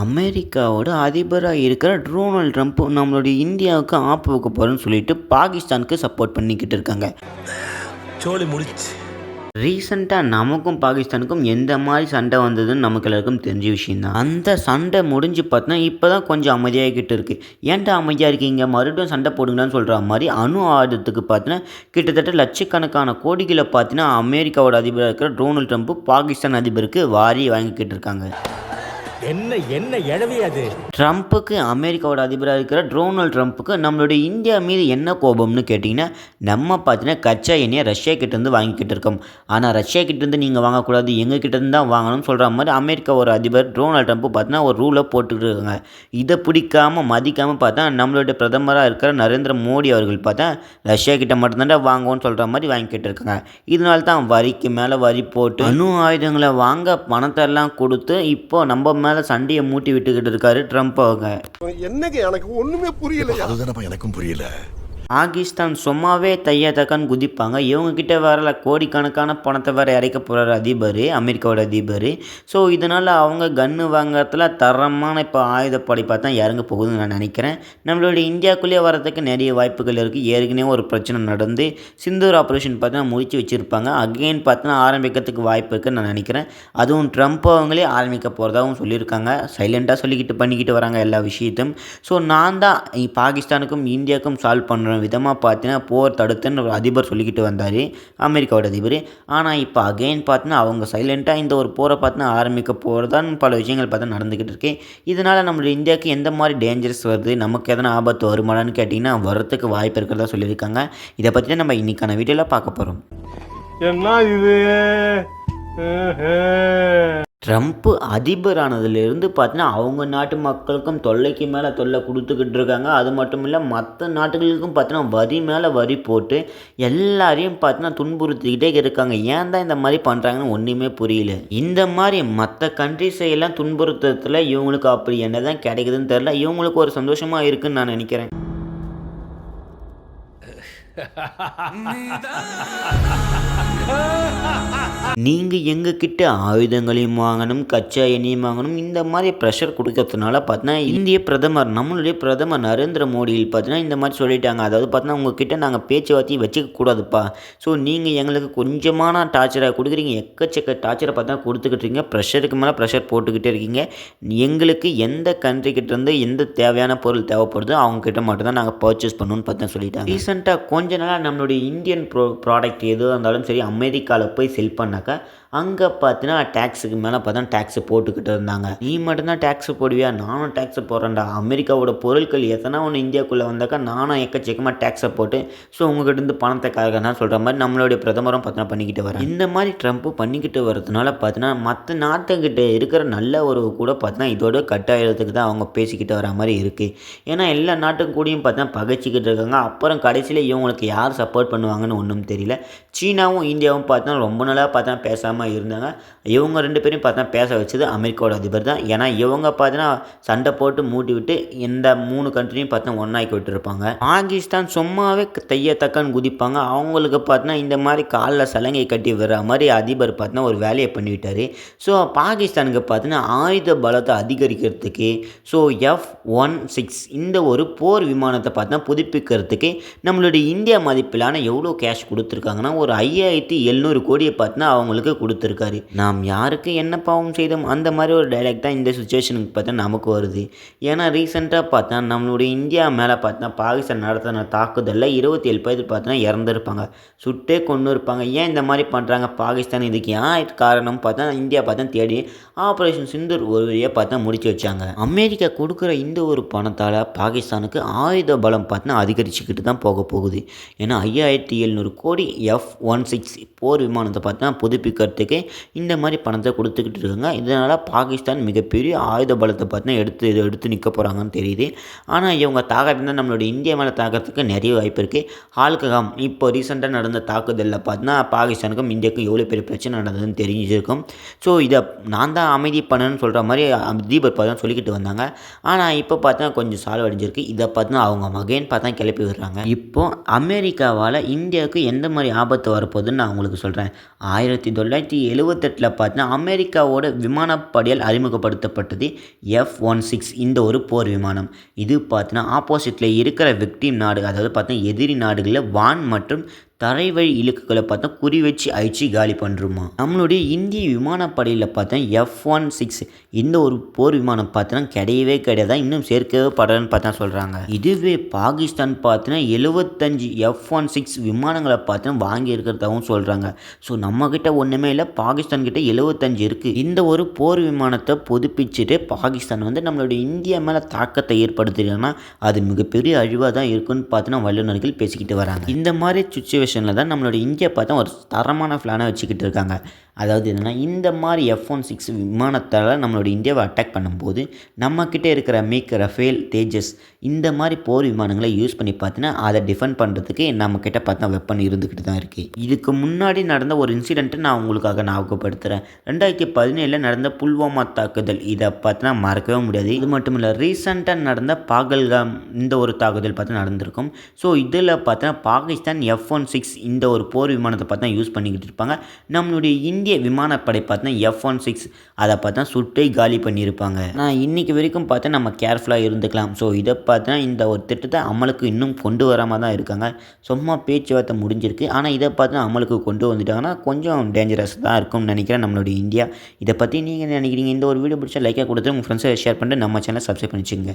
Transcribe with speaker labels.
Speaker 1: அமெரிக்காவோட அதிபராக இருக்கிற டொனால்ட் ட்ரம்ப் நம்மளுடைய இந்தியாவுக்கு ஆப்பு வைக்க போகிறேன்னு சொல்லிட்டு பாகிஸ்தானுக்கு சப்போர்ட் பண்ணிக்கிட்டு இருக்காங்க.
Speaker 2: சோலி முடிச்சு.
Speaker 1: ரீசெண்டாக நமக்கும் பாகிஸ்தானுக்கும் எந்த மாதிரி சண்டை வந்ததுன்னு நமக்கு எல்லாருக்கும் தெரிஞ்ச விஷயம்தான். அந்த சண்டை முடிஞ்சு பார்த்தா இப்போ தான் கொஞ்சம் அமைதியாகிக்கிட்டு இருக்கு. ஏன்டா அமைதியாக இருக்கீங்க? மறுபடியும் சண்டை போடுங்களான்னு சொல்கிற மாதிரி அணு ஆயுதத்துக்கு பார்த்தீங்கன்னா கிட்டத்தட்ட லட்சக்கணக்கான கோடிகளை பார்த்தீங்கன்னா அமெரிக்காவோட அதிபராக இருக்கிற டொனால்ட் ட்ரம்ப் பாகிஸ்தான் அதிபருக்கு வாரி வாங்கிக்கிட்டு இருக்காங்க.
Speaker 2: என்ன என்ன எழவி அது?
Speaker 1: ட்ரம்ப்புக்கு அமெரிக்காவோட அதிபராக இருக்கிற டொனால்ட் ட்ரம்ப்புக்கு நம்மளுடைய இந்தியா மீது என்ன கோபம்னு கேட்டிங்கன்னா நம்ம பார்த்தீங்கன்னா கச்சா எண்ணெயை ரஷ்யா கிட்டேருந்து வாங்கிக்கிட்டு இருக்கோம். ஆனால் ரஷ்யா கிட்டேருந்து நீங்கள் வாங்கக்கூடாது எங்கள் கிட்டேருந்து தான் வாங்கணும்னு சொல்கிற மாதிரி அமெரிக்காவோட அதிபர் டொனால்ட் ட்ரம்ப் பார்த்தீங்கன்னா ஒரு ரூலை போட்டுக்கிட்டு இருக்காங்க. இதை பிடிக்காம மதிக்காமல் பார்த்தா நம்மளுடைய பிரதமராக இருக்கிற நரேந்திர மோடி அவர்கள் பார்த்தா ரஷ்யா கிட்ட மட்டும்தான் வாங்குவோன்னு சொல்கிற மாதிரி வாங்கிக்கிட்டு இருக்காங்க. இதனால தான் வரிக்கு மேலே வரி போட்டு அணு ஆயுதங்களை வாங்க பணத்தை எல்லாம் கொடுத்து இப்போ நம்ம மேலே சண்டையை மூட்டி விட்டுக்கிட்டு இருக்காரு ட்ரம்ப் அவங்க.
Speaker 3: என்னங்க எனக்கு ஒண்ணுமே புரியலையா?
Speaker 4: அதுதானப்பா எனக்கும் புரியல.
Speaker 1: பாகிஸ்தான் சும்மாவே தையா தக்கன்னு குதிப்பாங்க. இவங்கக்கிட்ட வரல கோடிக்கணக்கான பணத்தை வேறு இறைக்க போகிறார் அதிபர் அமெரிக்காவோட அதிபர். ஸோ இதனால் அவங்க கன்று வாங்குறதுல தரமான இப்போ ஆயுதப்படை பார்த்தா இறங்க போகுதுன்னு நான் நினைக்கிறேன். நம்மளுடைய இந்தியாவுக்குள்ளேயே வரதுக்கு நிறைய வாய்ப்புகள் இருக்குது ஏற்கனவே ஒரு பிரச்சனை நடந்து சிந்தூர் ஆப்ரேஷன் பார்த்தா முடிச்சு வச்சுருப்பாங்க. அகெயின் பார்த்தா ஆரம்பிக்கிறதுக்கு வாய்ப்பு இருக்குன்னு நான் நினைக்கிறேன். அதுவும் ட்ரம்ப் அவங்களே ஆரம்பிக்க போகிறதாகவும் சொல்லியிருக்காங்க. சைலண்ட்டாக சொல்லிக்கிட்டு பண்ணிக்கிட்டு வராங்க எல்லா விஷயத்தையும். ஸோ நான் தான் பாகிஸ்தானுக்கும் இந்தியாவுக்கும் சால்வ் பண்ணுற விதமாக பார்த்தீங்கன்னா போர் தடுத்துன்னு ஒரு அதிபர் சொல்லிக்கிட்டு வந்தார் அமெரிக்காவோட அதிபர். ஆனால் இப்போ அகைன் பார்த்தீங்கன்னா அவங்க சைலண்ட்டாக இந்த ஒரு போரை பார்த்தினா ஆரம்பிக்க போகிறதான் பல விஷயங்கள் பார்த்தா நடந்துக்கிட்டு இருக்கு. இதனால் நம்மளுடைய இந்தியாவுக்கு எந்த மாதிரி டேஞ்சரஸ் வருது நமக்கு எதனா ஆபத்து வருமாடான்னு கேட்டிங்கன்னா வரத்துக்கு வாய்ப்பு இருக்கிறதா சொல்லியிருக்காங்க. இதை பற்றி தான் நம்ம இன்றைக்கான வீடியோவில் பார்க்க போகிறோம்
Speaker 3: என்ன இது?
Speaker 1: ட்ரம்ப் அதிபரானதுலேருந்து பார்த்தீங்கன்னா அவங்க நாட்டு மக்களுக்கும் தொல்லைக்கு மேலே தொல்லை கொடுத்துக்கிட்டு இருக்காங்க. அது மட்டும் இல்லை மற்ற நாட்டுகளுக்கும் பார்த்தீங்கன்னா வரி மேலே வரி போட்டு எல்லாரையும் பார்த்தீங்கன்னா துன்புறுத்திக்கிட்டே இருக்காங்க. ஏன் தான் இந்த மாதிரி பண்ணுறாங்கன்னு ஒன்றுமே புரியல. இந்த மாதிரி மற்ற கண்ட்ரிஸை எல்லாம் துன்புறுத்துறதுல இவங்களுக்கு அப்படி என்ன தான் கிடைக்குதுன்னு தெரில இவங்களுக்கு ஒரு சந்தோஷமாக இருக்குன்னு நான் நினைக்கிறேன். நீங்கள் எங்ககிட்ட ஆயுதங்களையும் வாங்கணும் கச்சா எண்ணெயும் வாங்கணும் இந்த மாதிரி ப்ரெஷர் கொடுக்கறதுனால பார்த்தீங்கன்னா இந்திய பிரதமர் நம்மளுடைய பிரதமர் நரேந்திர மோடியில் பார்த்தீங்கன்னா இந்த மாதிரி சொல்லிட்டாங்க. அதாவது பார்த்தீங்கன்னா உங்ககிட்ட நாங்கள் பேச்சுவார்த்தையை வச்சுக்க கூடாதுப்பா. ஸோ நீங்கள் எங்களுக்கு கொஞ்சமான டார்ச்சரை கொடுக்குறீங்க. எக்கச்சக்க டார்ச்சரை பார்த்தா கொடுத்துக்கிட்டு இருக்கீங்க. ப்ரெஷருக்கு மேலே ப்ரெஷர் போட்டுக்கிட்டே இருக்கீங்க. எங்களுக்கு எந்த கண்ட்ரி கிட்ட இருந்து எந்த தேவையான பொருள் தேவைப்படுதோ அவங்க கிட்ட மட்டும்தான் நாங்கள் பர்ச்சேஸ் பண்ணணும்னு பார்த்தா சொல்லிட்டாங்க. ரீசெண்டாக கொஞ்ச நாளாக நம்மளுடைய இந்தியன் ப்ரோ ப்ராடக்ட் எதுவாக இருந்தாலும் சரி அமெரிக்காவில் போய் செல் maka அங்கே பார்த்தீங்கன்னா டேக்ஸுக்கு மேலே பார்த்தா டேக்ஸு போட்டுக்கிட்டு இருந்தாங்க. நீ மட்டும்தான் டேக்ஸு போடுவியா? நானும் டேக்ஸு போடுறேன்டா. அமெரிக்காவோட பொருட்கள் எத்தனை ஒன்று இந்தியாவுக்குள்ளே வந்தாக்கா நானும் எக்கச்சக்கமாக டேக்ஸை போட்டு ஸோ உங்ககிட்ட இருந்து பணத்தை காரணம் சொல்கிற மாதிரி நம்மளுடைய பிரதமரும் பார்த்தா பண்ணிக்கிட்டு வரேன் இந்த மாதிரி ட்ரம்ப்பு பண்ணிக்கிட்டு வரதுனால பார்த்தீங்கன்னா மற்ற நாட்டுக்கிட்ட இருக்கிற நல்ல உறவு கூட பார்த்தீங்கன்னா இதோட கட்டாயத்துக்கு தான் அவங்க பேசிக்கிட்டு வர மாதிரி இருக்குது ஏன்னா எல்லா நாட்டுக்கும் கூடயும் பார்த்தா பகைச்சிக்கிட்டு இருக்காங்க. அப்புறம் கடைசியில் இவங்களுக்கு யார் சப்போர்ட் பண்ணுவாங்கன்னு ஒன்றும் தெரியல. சீனாவும் இந்தியாவும் பார்த்தினா ரொம்ப நாளாக பார்த்தா பேசாமல் இருந்தாங்க. இவங்க ரெண்டு பேரையும் பார்த்தா பேச வச்சது அமெரிக்காவோட அதிபர் தான். ஏன்னா இவங்க பார்த்தீங்கன்னா சண்டை போட்டு மூட்டி விட்டு இந்த மூணு கண்ட்ரியும் பார்த்தா ஒன்றாக்கி விட்டுருப்பாங்க. பாகிஸ்தான் சும்மாவே தைய தக்கன்னு குதிப்பாங்க. அவங்களுக்கு பார்த்தீங்கன்னா இந்த மாதிரி காலில் சலங்கை கட்டி விடுற மாதிரி அதிபர் பார்த்தீங்கன்னா ஒரு வேலையை பண்ணிவிட்டார். ஸோ பாகிஸ்தானுக்கு பார்த்தீங்கன்னா ஆயுத பலத்தை அதிகரிக்கிறதுக்கு ஸோ எஃப் ஒன் சிக்ஸ் இந்த ஒரு போர் விமானத்தை பார்த்தா புதுப்பிக்கிறதுக்கு நம்மளுடைய இந்தியா மதிப்பிலான எவ்வளோ கேஷ் கொடுத்துருக்காங்கன்னா ஒரு ஐயாயிரத்தி எழுநூறு கோடியை பார்த்தீங்கன்னா அவங்களுக்கு கொடுத்துருக்காரு. நாம் யாருக்கு என்ன பாவம் செய்தோம்? அந்த மாதிரி ஒரு டைலாக் தான் இந்த சுச்சுவேஷனுக்கு பார்த்தா நமக்கு வருது. ஏன்னா ரீசெண்டாக பார்த்தா நம்மளுடைய இந்தியா மேலே பார்த்தா பாகிஸ்தான் நடத்தின தாக்குதலில் இருபத்தி ஏழு பேர் பார்த்தோன்னா இறந்துருப்பாங்க. சுட்டே கொண்டு இருப்பாங்க. ஏன் இந்த மாதிரி பண்ணுறாங்க பாகிஸ்தான் இதுக்கு ஏன் காரணம் பார்த்தா இந்தியா பார்த்தா தேடி ஆப்ரேஷன் சிந்தூர் ஒரு வழியாக பார்த்தா முடிச்சு வச்சாங்க. அமெரிக்கா கொடுக்குற இந்த ஒரு பணத்தால் பாகிஸ்தானுக்கு ஆயுத பலம் பார்த்தா அதிகரிச்சுக்கிட்டு தான் போக போகுது. ஏன்னா ஐயாயிரத்தி எழுநூறு கோடி எஃப் ஒன் சிக்ஸ் போர் விமானத்தை பார்த்தா புதுப்பிக்கிறதுக்கு இந்த மாதிரி பணத்தை கொடுத்துக்கிட்டு இருக்காங்க. இதனால் பாகிஸ்தான் மிகப்பெரிய ஆயுத பலத்தை பார்த்தீங்கன்னா எடுத்து இதை எடுத்து நிற்க போகிறாங்கன்னு தெரியுது. ஆனால் இவங்க தாக்கிறதுனா நம்மளோட இந்தியா மேலே தாக்கிறதுக்கு நிறைய வாய்ப்பு இருக்குது ஆல்கஹாம் இப்போ ரீசெண்டாக நடந்த தாக்குதலில் பார்த்தா பாகிஸ்தானுக்கும் இந்தியாவுக்கும் எவ்வளோ பெரிய பிரச்சனை நடந்ததுன்னு தெரிஞ்சிருக்கும். ஸோ இதை நான் தான் அமைதி பண்ணணும்னு சொல்கிற மாதிரி தீபர் பார்த்தா சொல்லிக்கிட்டு வந்தாங்க. ஆனால் இப்போ பார்த்தா கொஞ்சம் சால்வ் அடைஞ்சிருக்கு இதை பார்த்தா அவங்க மகன் பார்த்தா கிளப்பி விடுறாங்க. இப்போ அமெரிக்காவால் இந்தியாவுக்கு எந்த மாதிரி ஆபத்து வரப்போகுதுன்னு நான் உங்களுக்கு சொல்கிறேன் ஆயிரத்தி தொள்ளாயிரத்தி தொள்ளாயிரத்தி எழுவத்தெட்டில் பார்த்தீங்கன்னா அமெரிக்காவோட விமானப்படையால் அறிமுகப்படுத்தப்பட்டது எஃப் ஒன் சிக்ஸ் இந்த ஒரு போர் விமானம். இது பார்த்தீங்கன்னா ஆப்போசிட்டில் இருக்கிற விக்டிம் நாடு அதாவது பார்த்தீங்கன்னா எதிரி நாடுகளில் வான் மற்றும் தரை வழி இலக்குகளை பார்த்தா குறி வச்சு அழிச்சு காலி பண்ணுறோமா நம்மளுடைய இந்திய விமானப்படையில் பார்த்தா எஃப் ஒன் சிக்ஸ் இந்த ஒரு போர் விமானம் பார்த்தோன்னா கிடையவே கிடையாது. இன்னும் சேர்க்கவே படலன்னு பார்த்தா சொல்கிறாங்க இதுவே பாகிஸ்தான் பார்த்தினா எழுபத்தஞ்சு எஃப் ஒன் சிக்ஸ் விமானங்களை பார்த்தா வாங்கி இருக்கிறதாகவும் சொல்கிறாங்க ஸோ நம்மக்கிட்ட ஒன்றுமே இல்லை. பாகிஸ்தான் கிட்ட எழுபத்தஞ்சு இருக்குது இந்த ஒரு போர் விமானத்தை புதுப்பிச்சுட்டு பாகிஸ்தான் வந்து நம்மளுடைய இந்தியா மேலே தாக்கத்தை ஏற்படுத்துகிறாங்கன்னா அது மிகப்பெரிய அழிவாக தான் இருக்குன்னு பார்த்தோன்னா வல்லுநர்கள் பேசிக்கிட்டு வராங்க. இந்த மாதிரி பொசிஷனில் தான் நம்மளோட இந்தியா பார்த்தா ஒரு தரமான பிளானை வச்சுக்கிட்டு இருக்காங்க. அதாவது என்னென்னா இந்த மாதிரி எஃப் ஒன் சிக்ஸ் விமானத்தால் நம்மளோட இந்தியாவை அட்டாக் பண்ணும்போது நம்மக்கிட்ட இருக்கிற மிக் ரஃபேல் தேஜஸ் இந்த மாதிரி போர் விமானங்களை யூஸ் பண்ணி பார்த்தீங்கன்னா அதை டிஃபெண்ட் பண்ணுறதுக்கு நம்மக்கிட்ட பார்த்தா வெப்பன் இருந்துக்கிட்டு தான் இருக்குது இதுக்கு முன்னாடி நடந்த ஒரு இன்சிடெண்ட்டை நான் உங்களுக்காக ஞாபகப்படுத்துகிறேன் ரெண்டாயிரத்தி பதினேழில் நடந்த புல்வாமா தாக்குதல். இதை பார்த்தினா மறக்கவே முடியாது. இது மட்டும் இல்லை ரீசெண்டாக நடந்த பாகல்காம் இந்த ஒரு தாக்குதல் பார்த்து நடந்திருக்கும். ஸோ இதில் பார்த்தீங்கன்னா பாகிஸ்தான் எஃப் ஒன் சிக்ஸ் இந்த ஒரு போர் விமானத்தை பார்த்தா யூஸ் பண்ணிக்கிட்டு இருப்பாங்க. நம்மளுடைய இந்திய விமானப்படை பார்த்தினா எஃப் ஒன் சிக்ஸ் அதை பார்த்தா சுட்டை காலி பண்ணியிருப்பாங்க. நான் இன்றைக்கி வரைக்கும் பார்த்தா நம்ம கேர்ஃபுல்லாக இருந்துக்கலாம். ஸோ இதை பார்த்தா இந்த ஒரு திட்டத்தை அமலுக்கு இன்னும் கொண்டு வராமல் தான் இருக்காங்க. சும்மா பேச்சுவார்த்தை முடிஞ்சிருக்கு. ஆனால் இதை பார்த்தா அமலுக்கு கொண்டு வந்துட்டாங்கன்னா கொஞ்சம் டேஞ்சரஸ் தான் இருக்கும்னு நினைக்கிறேன் நம்மளுடைய இந்தியா. இதை பற்றி நீங்கள் நினைக்கிறீங்க? இந்த ஒரு வீடியோ பிடிச்சா லைக்காக கொடுத்து உங்கள் ஃப்ரெண்ட்ஸை ஷேர் பண்ணிட்டு நம்ம சேனலை சப்ஸ்கிரைப் பண்ணிச்சுங்க.